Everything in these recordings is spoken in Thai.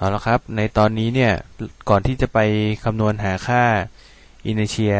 เอาละครับ ในตอนนี้เนี่ย ก่อนที่จะไปคำนวณหาค่าอินเนเชีย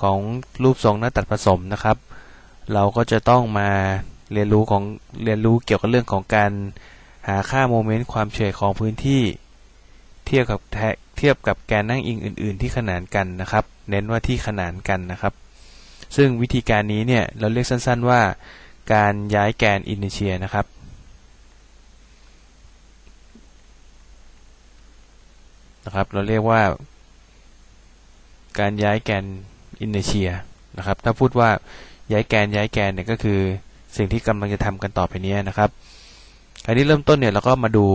ของรูปทรงหน้าตัดผสมนะครับ เราก็จะต้องมาเรียนรู้ของเรียนรู้เกี่ยวกับเรื่องของการหาค่าโมเมนต์ความเฉยของพื้นที่ เทียบกับแทเทียบกับแกนนั่งอิงอื่น ๆ ที่ขนานกันนะครับ เน้นว่าที่ขนานกันนะครับ ซึ่งวิธีการนี้เนี่ยเราเรียกสั้น ๆว่า การย้ายแกนอินเนเชียนะครับ นะครับ เราเรียกว่า การย้ายแกนอินเนเชียนะครับ ถ้าพูดว่าย้ายแกนย้ายแกนเนี่ยก็คือสิ่งที่กำลังจะทำกันต่อไปนี้นะครับ อันนี้เริ่มต้นเนี่ยเราก็มาดู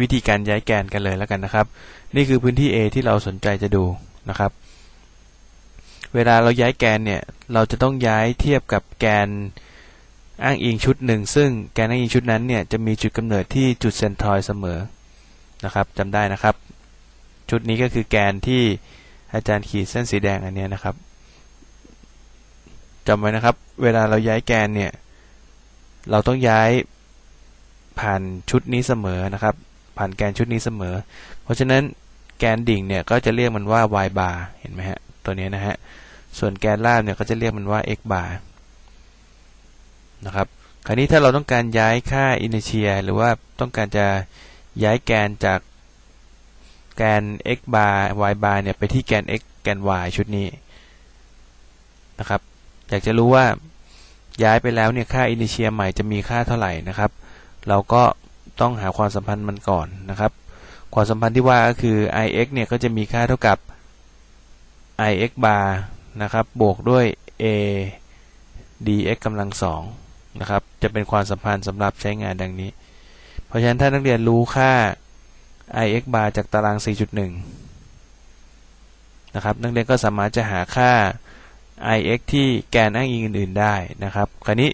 วิธีการย้ายแกนกันเลยแล้วกันนะครับ นี่คือพื้นที่ A ที่เราสนใจจะดูนะครับ เวลาเราย้ายแกนเนี่ยเราจะต้องย้ายเทียบกับแกนอ้างอิงชุดหนึ่งซึ่งแกนอ้างอิงชุดนั้นเนี่ยจะมีจุดกำเนิดที่จุดเซนทรอยเสมอ นะครับจำได้นะครับ ชุดนี้ก็คือแกนที่อาจารย์ขีดเส้นสีแดงอันนี้นะครับจำไว้นะครับ เวลาเราย้ายแกนเนี่ย เราต้องย้ายผ่านชุดนี้เสมอนะครับ ผ่านแกนชุดนี้เสมอ เพราะฉะนั้นแกนดิ่งเนี่ยก็จะเรียกมันว่า y bar เห็นไหมฮะตัวนี้นะฮะส่วนแกนล่างเนี่ยก็จะเรียกมันว่า x bar นะครับคราวนี้ถ้าเราต้องการย้ายค่า inertia หรือว่าต้องการจะ ย้ายแกนจากแกน x bar y bar เนี่ยไปที่แกน x แกน y ชุดนี้นะครับ อยากจะรู้ว่าย้ายไปแล้วเนี่ยค่า inertia ใหม่จะมีค่าเท่าไหร่นะครับ เราก็ต้องหาความสัมพันธ์มันก่อนนะครับ ความสัมพันธ์ที่ว่าก็คือ ix เนี่ยก็จะมีค่าเท่ากับ ix bar นะครับ บวกด้วย a dx กำลังสองนะครับ จะเป็นความสัมพันธ์สำหรับใช้งานดังนี้ ราะฉะนั้นถ้านักเรียนรู้ค่า ix bar จากตาราง 4.1 นะครับ นักเรียนก็สามารถจะหาค่า ix ที่แกนอ้างอิงอื่น ๆ ได้นะครับ คราวนี้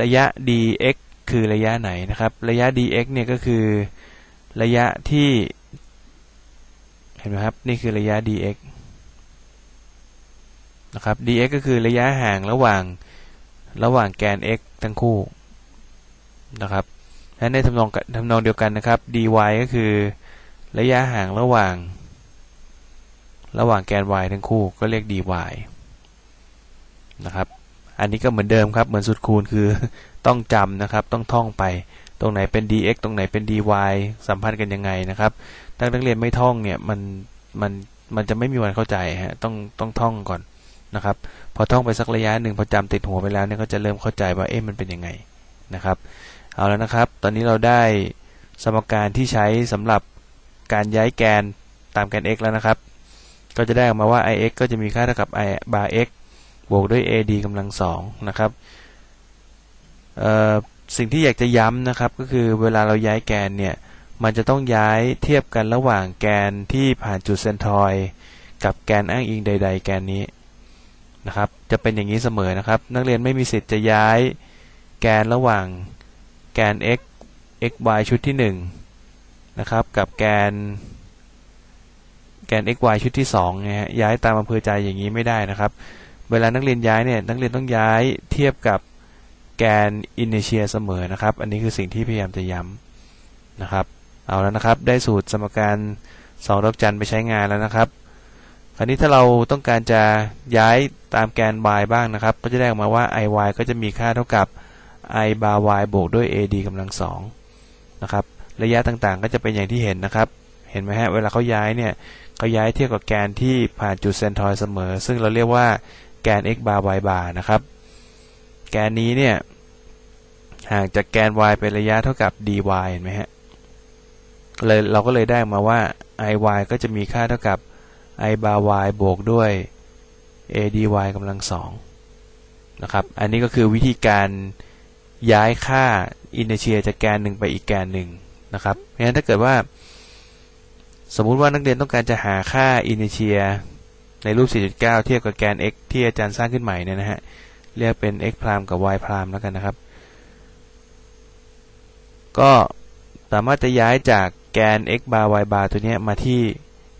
ระยะ dx คือระยะไหนนะครับ ระยะ dx เนี่ยก็คือระยะที่ เห็นไหมครับ นี่คือระยะ dx นะครับ dx ก็คือระยะห่างระหว่างระหว่างแกน x ทั้งคู่นะครับ และในทำนองทำนองเดียวกันนะครับ dy ก็คือ ระยะห่างระหว่าง ระหว่างแกน y ทั้งคู่ก็เรียก dy นะครับ อันนี้ก็เหมือนเดิมครับ เหมือนสุดคูณคือต้องจำนะครับ ต้องท่องไป ตรงไหนเป็น dx ตรงไหนเป็น dy สัมพันธ์กันยังไงนะครับ ถ้านักเรียนไม่ท่องเนี่ยมันมันมันจะไม่มีวันเข้าใจฮะ ต้องต้องท่องก่อนนะครับ พอท่องไปสักระยะหนึ่งพอจำติดหัวไปแล้วเนี่ยก็จะเริ่มเข้าใจว่าเอ๊ะมันเป็นยังไงนะครับ เอาแล้วนะครับ ตอนนี้เราได้สมการที่ใช้สำหรับการย้ายแกนตามแกน x แล้วนะครับ ก็จะได้ออกมาว่า ix ก็จะมีค่าเท่ากับ i bar x บวกด้วย ad กำลังสองนะครับสิ่งที่อยากจะย้ำนะครับ ก็คือเวลาเราย้ายแกนเนี่ย มันจะต้องย้ายเทียบกันระหว่างแกนที่ผ่านจุดเซนทรอยกับแกนอ้างอิงใด ๆ แกนนี้นะครับ จะเป็นอย่างนี้เสมอนะครับ นักเรียนไม่มีสิทธิ์จะย้ายแกนระหว่าง แกน x x y ชุดที่1นะครับกับแกนแกน x y ชุดที่2เนี่ยย้ายตามอำเภอใจอย่างนี้ไม่ได้นะครับ เวลานักเรียนย้ายเนี่ยนักเรียนต้องย้ายเทียบกับแกนอินเนเชียเสมอนะครับ อันนี้คือสิ่งที่พยายามจะย้ำนะครับ เอาแล้วนะครับ ได้สูตรสมการ2ดอกจันไปใช้งานแล้วนะครับคราวนี้ถ้าเราต้องการจะย้ายตามแกน y บ้างนะครับ ก็จะได้ออกมาว่า i y ก็จะมีค่าเท่ากับ i bar y บวกด้วย ad กำลังสองนะครับระยะต่างๆ ก็จะเป็นอย่างที่เห็นนะครับ เห็นไหมฮะเวลาเขาย้ายเนี่ยเขาย้ายเทียบกับแกนที่ผ่านจุดเซนทรอยเสมอ ซึ่งเราเรียกว่าแกน x bar y bar นะครับ แกนนี้เนี่ยห่างจากแกน y เป็นระยะเท่ากับ dy เห็นไหมฮะเลยเราก็เลยได้มาว่า iy ก็จะมีค่าเท่ากับ i bar y บวกด้วย a dy กำลังสองนะครับ อันนี้ก็คือวิธีการ ย้ายค่าอินเนเชียจากแกนหนึ่งไปอีกแกนหนึ่งนะครับเพราะฉะนั้นถ้าเกิดว่า สมมุติว่านักเรียนต้องการจะหาค่าอินเนเชียในรูป 4.9 เทียบกับแกน x ที่อาจารย์สร้างขึ้นใหม่เนี่ยนะฮะเรียกเป็น x พรามกับ y พรามแล้วกันนะครับ ก็สามารถจะย้ายจากแกน x bar y bar ตัวนี้มาที่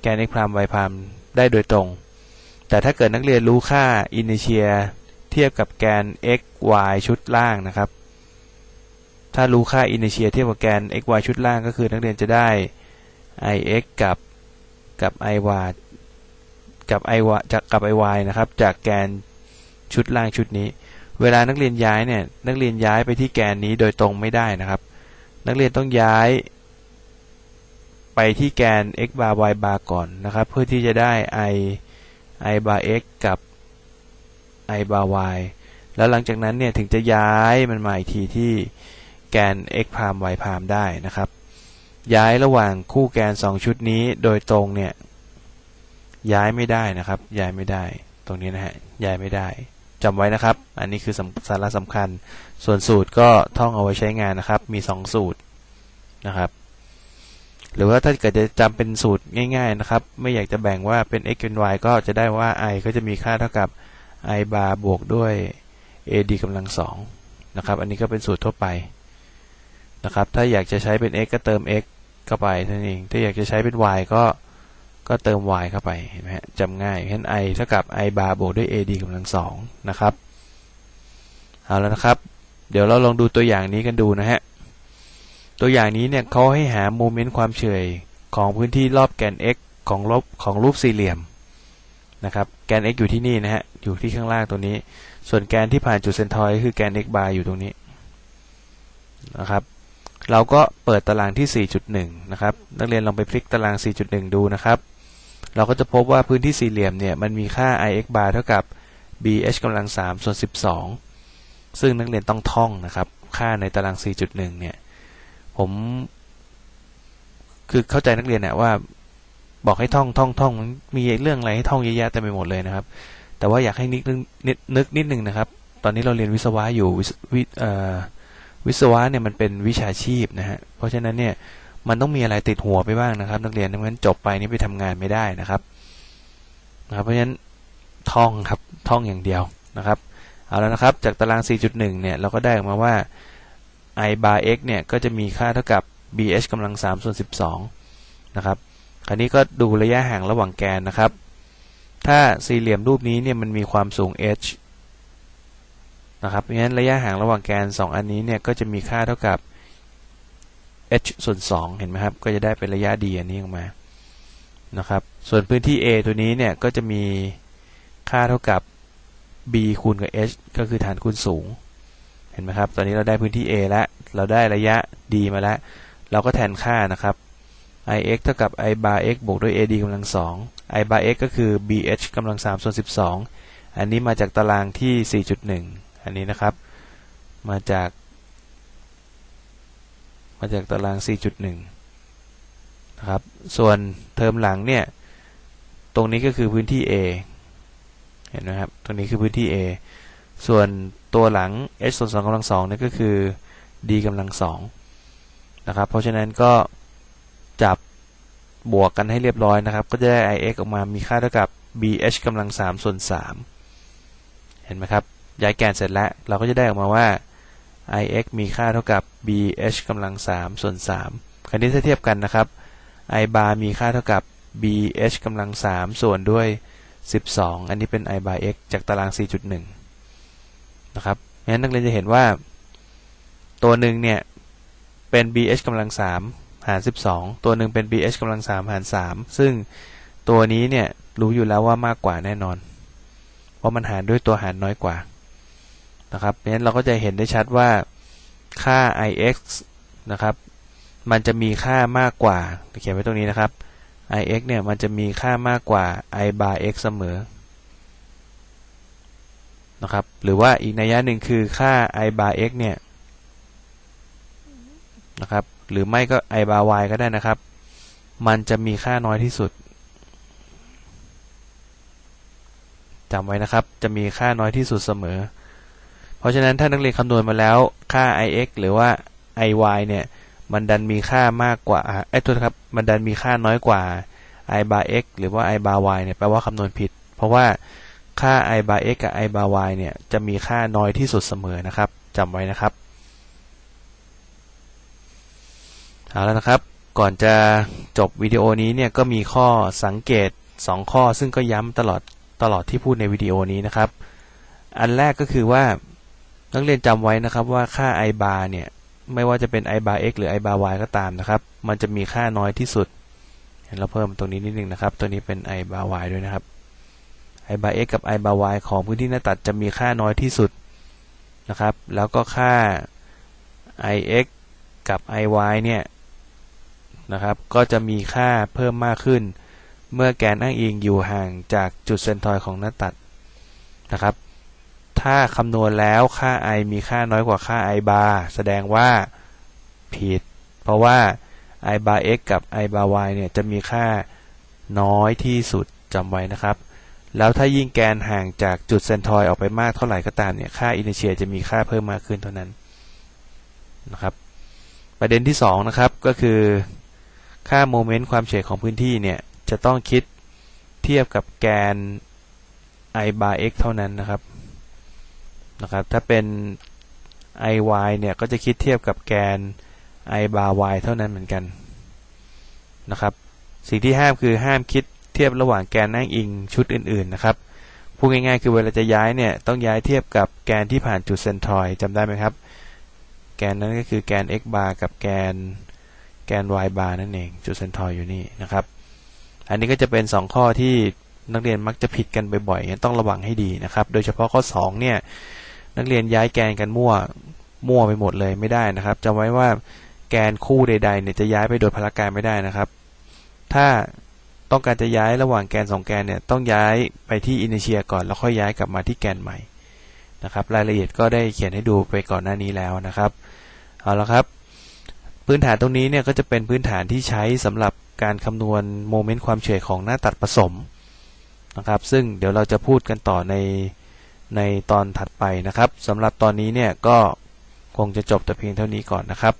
แกน x พราม y พรามได้โดยตรง แต่ถ้าเกิดนักเรียนรู้ค่า initial เทียบกับแกน x y ชุดล่างนะครับ ถ้ารู้ค่า inertia เทียบกับแกน x y ชุดล่างก็คือนักเรียนจะได้ i x กับกับ i y กับ i y จากกับ i y นะครับจากแกนชุดล่างชุดนี้ เวลานักเรียนย้ายเนี่ยนักเรียนย้ายไปที่แกนนี้โดยตรงไม่ได้นะครับ นักเรียนต้องย้าย ไปที่แกน x bar y bar ก่อนนะครับ เพื่อที่จะได้ i i bar x กับ i bar y แล้วหลังจากนั้นเนี่ยถึงจะย้ายมันมาอีกทีที่ แกน x พาม y พามได้นะครับ ย้ายระหว่างคู่แกน 2 ชุดนี้โดยตรงเนี่ยย้ายไม่ได้นะครับ ย้ายไม่ได้ ตรงนี้นะฮะย้ายไม่ได้จำไว้นะครับ อันนี้คือสาระสำคัญ ส่วนสูตรก็ท่องเอาไว้ใช้งานนะครับ มี 2 สูตรนะครับ หรือว่าถ้าเกิดจะจำเป็นสูตรง่าย ๆนะครับ ไม่อยากจะแบ่งว่าเป็น x เป็น y ก็จะได้ว่า i ก็จะมีค่าเท่ากับ i bar บวกด้วย ad กำลังสองนะครับ อันนี้ก็เป็นสูตรทั่วไป นะครับ ถ้าอยากจะใช้เป็น x ก็เติม x เข้าไปนั่นเอง ถ้าอยากจะใช้เป็น y ก็ก็เติม y เข้าไปเห็นไหมฮะจำง่ายเห็น i เท่ากับ i bar บวกด้วย ad กำลังสองนะครับ เอาแล้วนะครับ เดี๋ยวเราลองดูตัวอย่างนี้กันดูนะฮะ ตัวอย่างนี้เนี่ยเขาให้หาโมเมนต์ความเฉยของพื้นที่รอบแกน x ของลบของรูปสี่เหลี่ยมนะครับแกน x อยู่ที่นี่นะฮะ อยู่ที่ข้างล่างตัวนี้ ส่วนแกนที่ผ่านจุดเซนทอยคือแกน x bar อยู่ตรงนี้นะครับ เราก็เปิดตารางที่ 4.1 นะครับ นักเรียนลองไปพลิกตาราง 4.1 ดูนะครับ เราก็จะพบว่าพื้นที่สี่เหลี่ยมเนี่ยมันมีค่า ix bar เท่ากับ bh กำลัง3ส่วน 12 ซึ่งนักเรียนต้องท่องนะครับ ค่าในตาราง 4.1 เนี่ย ผม คือเข้าใจนักเรียนเนี่ยว่าบอกให้ท่องท่องท่องมีเรื่องอะไรให้ท่องเยอะแยะเต็มไปหมดเลยนะครับ แต่ว่าอยากให้นึกนึกนึกนิดนึงนะครับ ตอนนี้เราเรียนวิศวะอยู่วิ วิศวะเนี่ยมันเป็นวิชาชีพนะฮะเพราะฉะนั้นเนี่ยมันต้องมีอะไรติดหัวไปบ้างนะครับ นักเรียนไม่งั้นจบไปนี่ไปทำงานไม่ได้นะครับนะครับ เพราะฉะนั้นท่องครับท่องอย่างเดียวนะครับเอาแล้วนะครับ จากตาราง 4.1 เนี่ยเราก็ได้ออกมาว่า i bar x เนี่ยก็จะมีค่าเท่ากับ bh กำลัง3ส่วน12นะครับคราวนี้ก็ดูระยะห่างระหว่างแกนนะครับ ถ้าสี่เหลี่ยมรูปนี้เนี่ยมันมีความสูง h นะครับเพราะฉะนั้นระยะห่างระหว่างแกน 2 อันนี้เนี่ยก็จะมีค่าเท่ากับ h ส่วน 2 เห็นไหมครับ ก็จะได้เป็นระยะ d อันนี้ออกมานะครับ ส่วนพื้นที่ a ตัวนี้เนี่ยก็จะมีค่าเท่ากับ b คูณกับ h ก็คือฐานคูณสูง เห็นไหมครับ ตอนนี้เราได้พื้นที่ a แล้ว เราได้ระยะ d มาแล้ว เราก็แทนค่านะครับ ix เท่ากับ i bar x บวกด้วย ad กำลัง2 i bar x ก็คือ bh กำลัง3ส่วน12 อันนี้มาจากตารางที่ 4.1 อันนี้นะครับ มาจาก มาจากตาราง 4.1 นะครับ ส่วนเทอมหลังเนี่ย ตรงนี้ก็คือพื้นที่ a เห็นไหมครับ ตรงนี้คือพื้นที่ a ส่วนตัวหลัง h ส่วน2กำลัง2นี่ก็คือ d กำลัง2นะครับ เพราะฉะนั้นก็จับบวกกันให้เรียบร้อยนะครับ ก็จะได้ ix ออกมามีค่าเท่ากับ bh กำลัง3ส่วน3เห็นไหมครับ ย้ายแกนเสร็จแล้ว เราก็จะได้ออกมาว่า ix มีค่าเท่ากับ bh กำลัง3ส่วน3คราวนี้ถ้าเทียบกันนะครับ i bar มีค่าเท่ากับ bh กำลัง3ส่วนด้วย 12 อันนี้เป็น i bar x จากตาราง 4.1 นะครับงั้นนักเรียนจะเห็นว่า ตัวหนึ่งเนี่ยเป็น bh กำลัง3หาร 12 ตัวหนึ่งเป็น bh กำลัง3หาร 3 ซึ่งตัวนี้เนี่ยรู้อยู่แล้วว่ามากกว่าแน่นอน เพราะมันหารด้วยตัวหารน้อยกว่า นะครับเพราะฉะนั้นเราก็จะเห็นได้ชัดว่าค่า ix นะครับ มันจะมีค่ามากกว่าเขียนไว้ตรงนี้นะครับ ix เนี่ยมันจะมีค่ามากกว่า i bar x เสมอนะครับ หรือว่าอีกนัยยะหนึ่งคือค่า i bar x เนี่ยนะครับ หรือไม่ก็ i bar y ก็ได้นะครับ มันจะมีค่าน้อยที่สุดจำไว้นะครับ จะมีค่าน้อยที่สุดเสมอ เพราะฉะนั้นถ้านักเรียนคำนวณมาแล้วค่า ix หรือว่า iy เนี่ย มันดันมีค่ามากกว่าไอ้ตัวครับ มันดันมีค่าน้อยกว่า i bar x หรือว่า i bar y เนี่ยแปลว่าคำนวณผิด เพราะว่าค่า i bar x กับ i bar y เนี่ยจะมีค่าน้อยที่สุดเสมอนะครับจำไว้นะครับเอาแล้วนะครับ ก่อนจะจบวิดีโอนี้เนี่ยก็มีข้อสังเกต 2 ข้อซึ่งก็ย้ำตลอดตลอดที่พูดในวิดีโอนี้นะครับ อันแรกก็คือว่า นักเรียนจำไว้นะครับว่าค่า i bar เนี่ยไม่ว่าจะเป็น i bar x หรือ i bar y ก็ตามนะครับ มันจะมีค่าน้อยที่สุด เราเพิ่มตรงนี้นิดนึงนะครับ ตัวนี้เป็น i bar y ด้วยนะครับ i bar x กับ i bar y ของพื้นที่หน้าตัดจะมีค่าน้อยที่สุดนะครับ แล้วก็ค่า i x กับ i y เนี่ยนะครับก็จะมีค่าเพิ่มมากขึ้น เมื่อแกนอ้างอิงอยู่ห่างจากจุดเซนทรอยของหน้าตัดนะครับ ถ้าคำนวณแล้วค่า i มีค่าน้อยกว่าค่า i bar แสดงว่าผิด เพราะว่า i bar x กับ i bar y เนี่ยจะมีค่าน้อยที่สุดจำไว้นะครับ แล้วถ้ายิ่งแกนห่างจากจุดเซนทรอยออกไปมากเท่าไหร่ก็ตามเนี่ยค่าอินเชียจะมีค่าเพิ่มมากขึ้นเท่านั้นนะครับ ประเด็นที่ 2 นะครับก็คือค่าโมเมนต์ความเฉยของพื้นที่เนี่ยจะต้องคิดเทียบกับแกน i bar x เท่านั้นนะครับ นะครับ ถ้าเป็น i y เนี่ย ก็จะคิดเทียบกับแกน i bar y เท่านั้นเหมือนกันนะครับ สิ่งที่ห้ามคือห้ามคิดเทียบระหว่างแกนอ้างอิงชุดอื่น ๆ นะครับ พูดง่ายๆ คือเวลาจะย้ายเนี่ย ต้องย้ายเทียบกับแกนที่ผ่านจุดเซนทรอยจำได้ไหมครับ แกนนั้นก็คือแกน x bar กับแกนแกน y bar นั่นเอง จุดเซนทรอยอยู่นี่นะครับ อันนี้ก็จะเป็น 2 ข้อที่นักเรียนมักจะผิดกันบ่อยๆต้องระวังให้ดีนะครับ โดยเฉพาะข้อ 2 เนี่ย นักเรียนย้ายแกนกันมั่วมั่วไปหมดเลยไม่ได้นะครับจำไว้ว่าแกนคู่ใดๆเนี่ยจะย้ายไปโดยพละการไม่ได้นะครับ ถ้าต้องการจะย้ายระหว่างแกน 2 แกนเนี่ยต้องย้ายไปที่อินิเชียก่อนแล้วค่อยย้ายกลับมาที่แกนใหม่นะครับ รายละเอียดก็ได้เขียนให้ดูไปก่อนหน้านี้แล้วนะครับเอาละครับ พื้นฐานตรงนี้เนี่ยก็จะเป็นพื้นฐานที่ใช้สำหรับการคำนวณโมเมนต์ความเฉื่อยของหน้าตัดผสมนะครับ ซึ่งเดี๋ยวเราจะพูดกันต่อใน ในตอนถัดไปนะครับสำหรับตอนนี้เนี่ยก็คงจะจบแต่เพียงเท่านี้ก่อนนะครับ